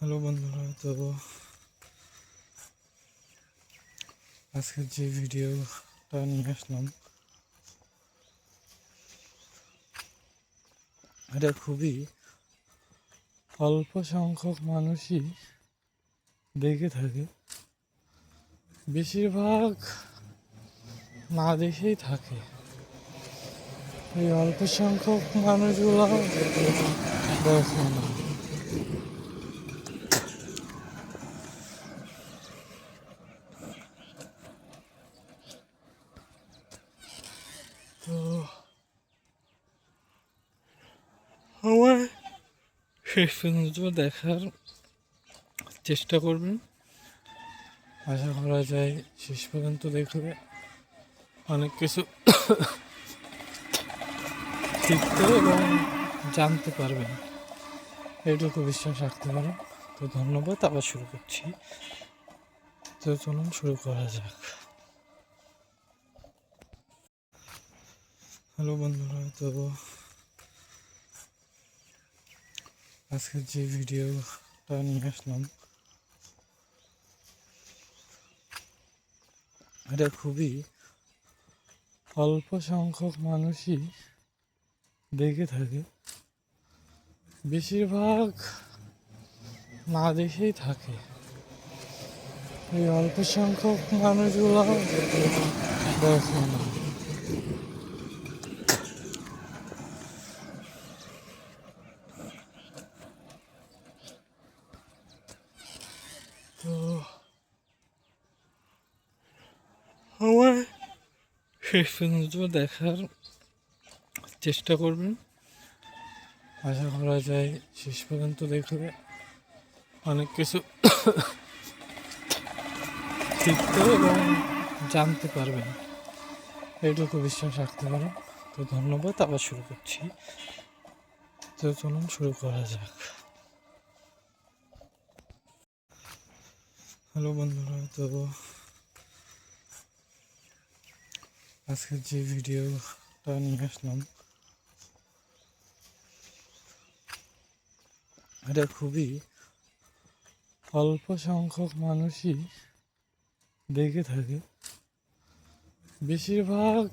Hello বন্ধুরা, তো আজকের যে ভিডিওটা নিয়ে আসলাম, এটা খুবই অল্প সংখ্যক মানুষই দেখে থাকে। বেশিরভাগ না দেখেই থাকে। এই অল্প সংখ্যক মানুষগুলো দেখে না তো আমার শেষ পর্যন্ত দেখার চেষ্টা করবেন। আশা করা যায় শেষ পর্যন্ত দেখলে অনেক কিছু শিখতে এবং জানতে পারবেন। এইটুকু বিশ্বাস রাখতে পারেন। তো ধন্যবাদ, আবার শুরু করছি। তো চলুন শুরু করা যাক। হ্যালো বন্ধুরা, তো আজকের যে ভিডিওটা নিয়ে আসলাম, এটা খুবই অল্প সংখ্যক মানুষই দেখে থাকে। বেশিরভাগ না দেখেই থাকে। এই অল্প সংখ্যক মানুষগুলো দেখে না তো আমার শেষ পর্যন্ত দেখার চেষ্টা করবেন। আশা করা যায় শেষ পর্যন্ত দেখলে অনেক কিছু শিখতে এবং জানতে পারবেন। এইটুকু বিশ্বাস রাখতে পারেন। তো ধন্যবাদ, আবার শুরু করছি। তো চলুন শুরু করা যাক। হ্যালো বন্ধুরা, তো আজকের যে ভিডিওটা নিয়ে আসলাম, এটা খুবই অল্প সংখ্যক মানুষই দেখে থাকে। বেশিরভাগ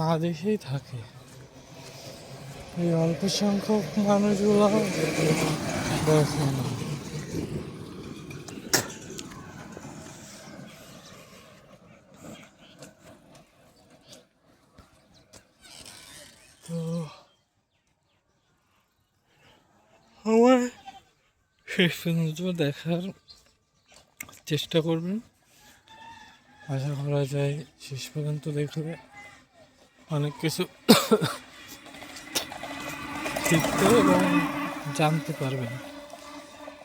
না দেখেই থাকে। এই অল্প সংখ্যক মানুষগুলো দেখে না তো আমার শেষ পর্যন্ত দেখার চেষ্টা করবেন। আশা করা যায় শেষ পর্যন্ত দেখলে অনেক কিছু শিখতে এবং জানতে পারবেন।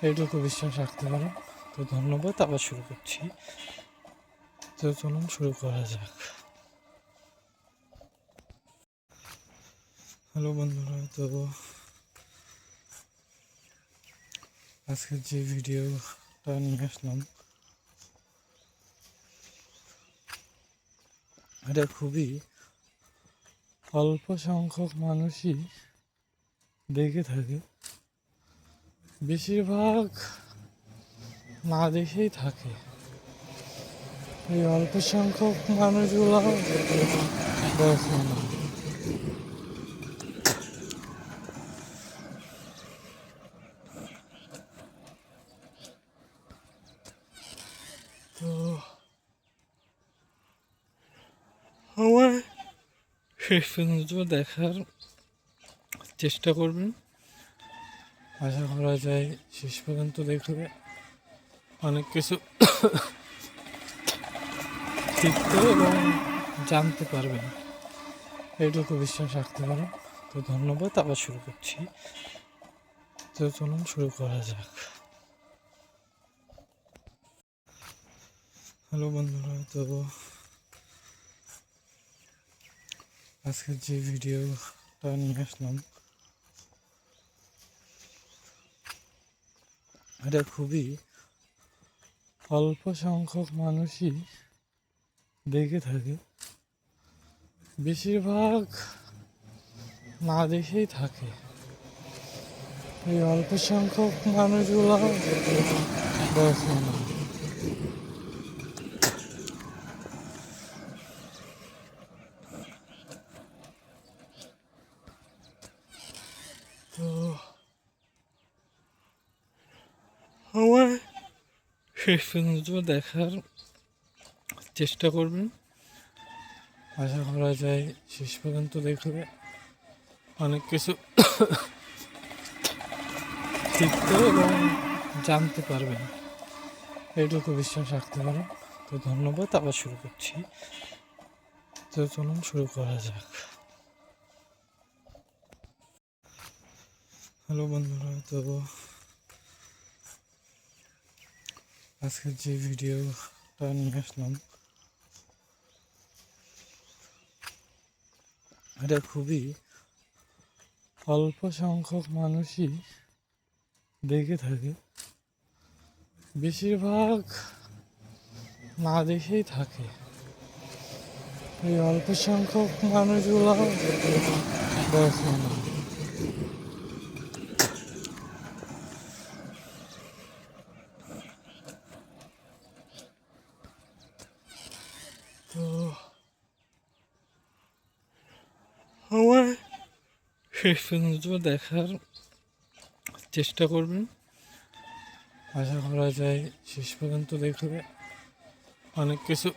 এইটুকু বিশ্বাস রাখতে পারেন। তো ধন্যবাদ, আবার শুরু করছি। তো চলুন শুরু করা যাক। হ্যালো বন্ধুরা, তো আজকের যে ভিডিওটা নিয়ে আসলাম, এটা খুবই অল্প সংখ্যক মানুষই দেখে থাকে। বেশিরভাগ না দেখেই থাকে। এই অল্প সংখ্যক মানুষগুলো দেখে না তো আমার শেষ পর্যন্ত দেখার চেষ্টা করবেন। আশা করা যায় শেষ পর্যন্ত দেখলে অনেক কিছু শিখতে এবং জানতে পারবেন। এইটুকু বিশ্বাস রাখতে পারেন। তো ধন্যবাদ, আবার শুরু করছি। তো চলুন শুরু করা যাক। হ্যালো বন্ধুরা, তো আজকের যে ভিডিওটা নিয়ে আসলাম, এটা খুবই অল্প সংখ্যক মানুষই দেখে থাকে। বেশিরভাগ না দেখেই থাকে। এই অল্প সংখ্যক মানুষগুলো দেখে না তো আমার শেষ পর্যন্ত দেখার চেষ্টা করবেন। আশা করা যায় শেষ পর্যন্ত দেখলে অনেক কিছু শিখতে এবং জানতে পারবেন। এইটুকু বিশ্বাস রাখতে পারেন। তো ধন্যবাদ, আবার শুরু করছি। তো চলুন শুরু করা যাক। হ্যালো বন্ধুরা, তো আজকের যে ভিডিওটা নিয়ে আসলাম, এটা খুবই অল্প সংখ্যক মানুষই দেখে থাকে। বেশিরভাগ না দেখেই থাকে। এই অল্প সংখ্যক মানুষগুলো দেখে না তো আমার শেষ পর্যন্ত দেখার চেষ্টা করবেন। আশা করা যায় শেষ পর্যন্ত দেখলে অনেক কিছু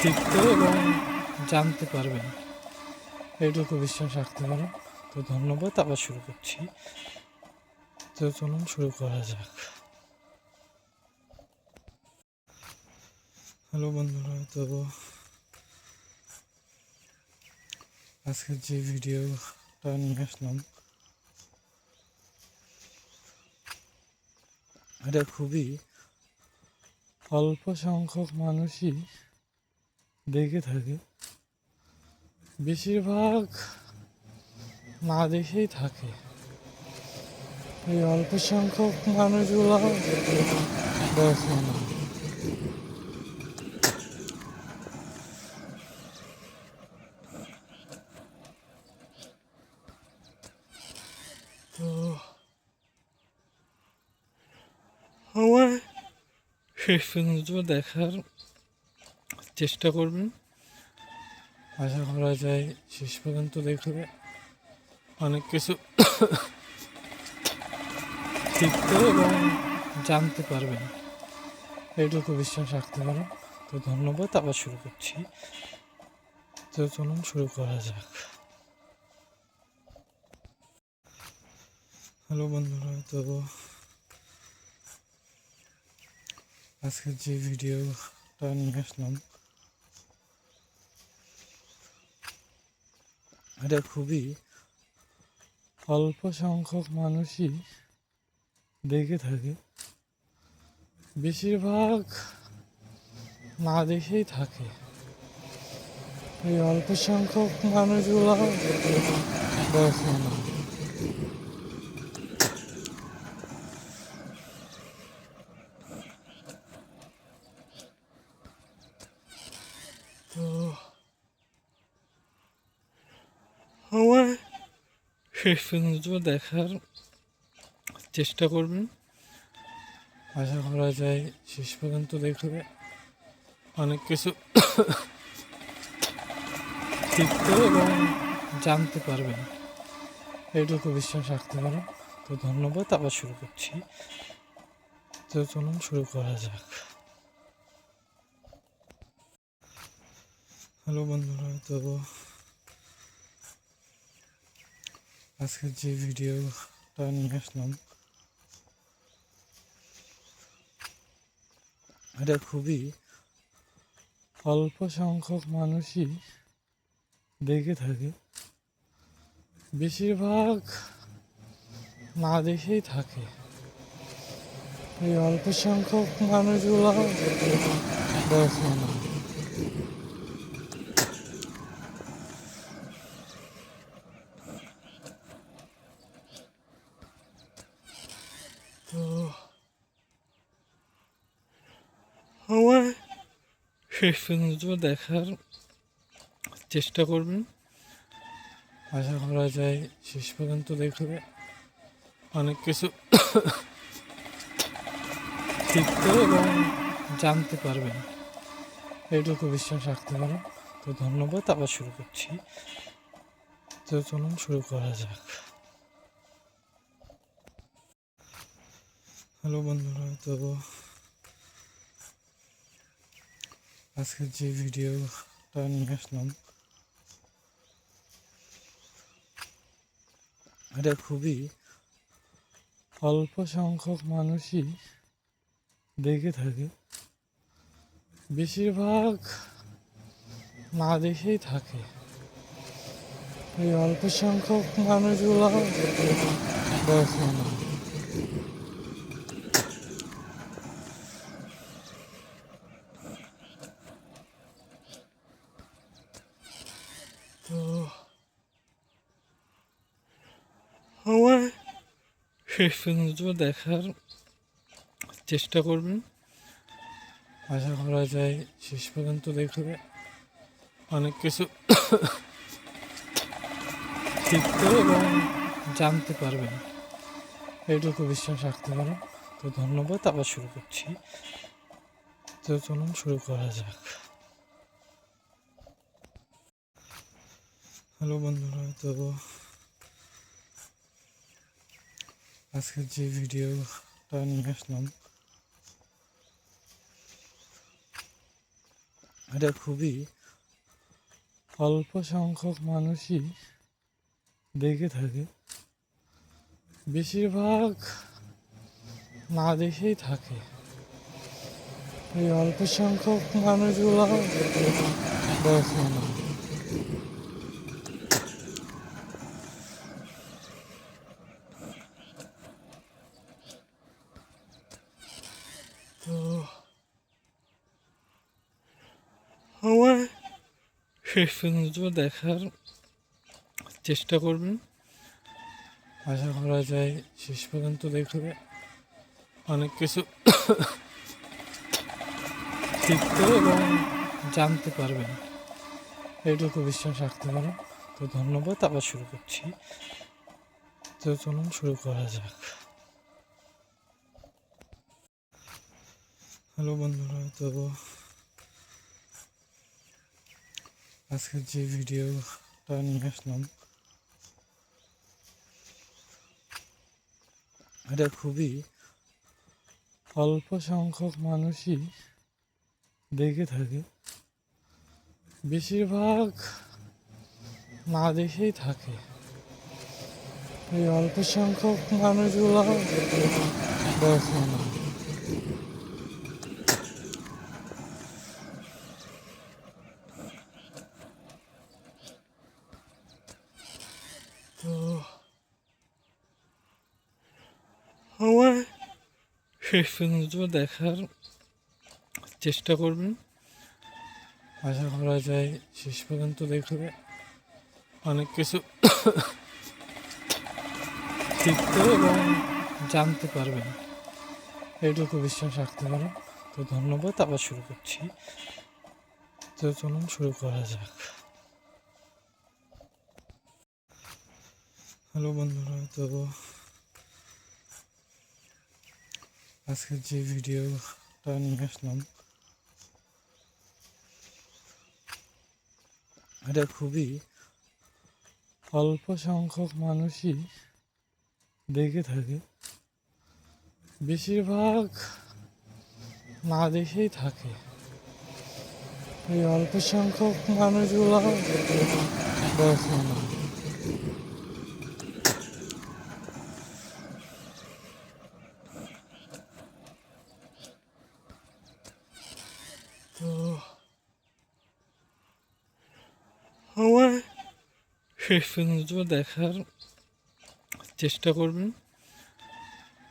শিখতে এবং জানতে পারবেন। এইটুকু বিশ্বাস রাখতে পারেন তো ধন্যবাদ, আবার শুরু করছি। তো চলুন শুরু করা যাক। হ্যালো বন্ধুরা, তো আজকের যে ভিডিওটা নিয়ে আসলাম, এটা খুবই অল্প সংখ্যক মানুষই দেখে থাকে। বেশিরভাগ না দেখেই থাকে। এই অল্প সংখ্যক মানুষগুলো দেখে না তো আমার শেষ পর্যন্ত দেখার চেষ্টা করবেন। আশা করা যায় শেষ পর্যন্ত দেখলে অনেক কিছু শিখতে এবং জানতে পারবেন। এইটুকু বিশ্বাস রাখতে পারেন। তো ধন্যবাদ, আবার শুরু করছি। তো চলুন, শুরু করা যাক। হ্যালো বন্ধুরা, তো আজকের যে ভিডিওটা নিয়ে আসলাম, এটা খুবই অল্প সংখ্যক মানুষই দেখে থাকে। বেশিরভাগ না দেখেই থাকে। এই অল্প সংখ্যক মানুষগুলো দেখে না তো আমার শেষ পর্যন্ত দেখার চেষ্টা করবেন। আশা করা যায় শেষ পর্যন্ত দেখলে অনেক কিছু শিখতে এবং জানতে পারবেন। এইটুকু বিশ্বাস রাখতে পারেন। তো ধন্যবাদ, আবার শুরু করছি। তো চলুন শুরু করা যাক। হ্যালো বন্ধুরা, তো আজকের যে ভিডিওটা নিয়ে আসলাম, এটা খুবই অল্প সংখ্যক মানুষই দেখে থাকে। বেশিরভাগ না দেখেই থাকে। এই অল্প সংখ্যক মানুষগুলো দেখে না তো আমার শেষ পর্যন্ত দেখার চেষ্টা করবেন। আশা করা যায় শেষ পর্যন্ত দেখলে অনেক কিছু শিখতে এবং জানতে পারবেন। এইটুকু বিশ্বাস রাখতে পারেন। তো ধন্যবাদ, আবার শুরু করছি। তো চলুন শুরু করা যাক। হ্যালো বন্ধুরা, তো আজকের যে ভিডিওটা নিয়ে আসলাম, এটা খুবই অল্প সংখ্যক মানুষই দেখে থাকে। বেশিরভাগ না দেখেই থাকে। এই অল্প সংখ্যক মানুষগুলো দেখে না তো আমার শেষ পর্যন্ত দেখার চেষ্টা করবেন। আশা করা যায় শেষ পর্যন্ত দেখলে অনেক কিছু শিখতে এবং জানতে পারবেন। এইটুকু বিশ্বাস রাখতে পারেন। তো ধন্যবাদ, আবার শুরু করছি। তো চলুন শুরু করা যাক। হ্যালো বন্ধুরা, তো আজকের যে ভিডিওটা নিয়ে আসলাম, এটা খুবই অল্প সংখ্যক মানুষই দেখে থাকে। বেশিরভাগ না দেখেই থাকে। এই অল্প সংখ্যক মানুষগুলো দেখে না তো আমার শেষ পর্যন্ত দেখার চেষ্টা করবেন। আশা করা যায় শেষ পর্যন্ত দেখলে অনেক কিছু শিখতে এবং জানতে পারবেন। এইটুকু বিশ্বাস রাখতে পারেন। তো ধন্যবাদ। আবার শুরু করছি। তো চলুন শুরু করা যাক। হ্যালো বন্ধুরা, তো আজকের যে ভিডিওটা নিয়ে আসলাম, এটা খুবই অল্প সংখ্যক মানুষই দেখে থাকে। বেশিরভাগ না দেখেই থাকে। এই অল্প সংখ্যক মানুষগুলো দেখে না তো আমার শেষ পর্যন্ত দেখার চেষ্টা করবেন। আশা করা যায় শেষ পর্যন্ত দেখলে অনেক কিছু শিখতে এবং জানতে পারবেন। এইটুকু বিশ্বাস রাখতে পারেন। তো ধন্যবাদ, আবার শুরু করছি। তো চলুন শুরু করা যাক। হ্যালো বন্ধুরা, তো আজকের যে ভিডিওটা নিয়ে আসলাম, এটা খুবই অল্প সংখ্যক মানুষই দেখে থাকে। বেশিরভাগ না দেখেই থাকে। এই অল্প সংখ্যক মানুষগুলো দেখে না। তো আমার শেষ পর্যন্ত দেখার চেষ্টা করবেন।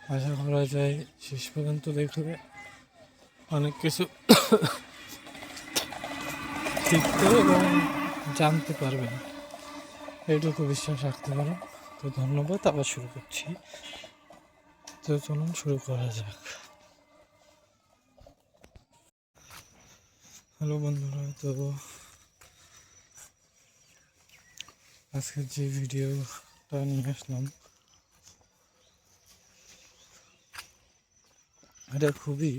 আশা করা যায় শেষ পর্যন্ত দেখলে অনেক কিছু শিখতে এবং জানতে পারবেন। এইটুকু বিশ্বাস রাখতে পারেন। তো ধন্যবাদ। আবার শুরু করছি। তো চলুন শুরু করা যাক। হ্যালো বন্ধুরা, তো আজকের যে ভিডিওটা নিয়ে আসলাম, এটা খুবই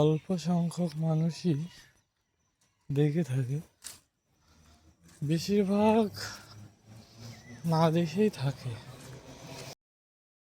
অল্প সংখ্যক মানুষই দেখে থাকে। বেশিরভাগ না দেখেই থাকে।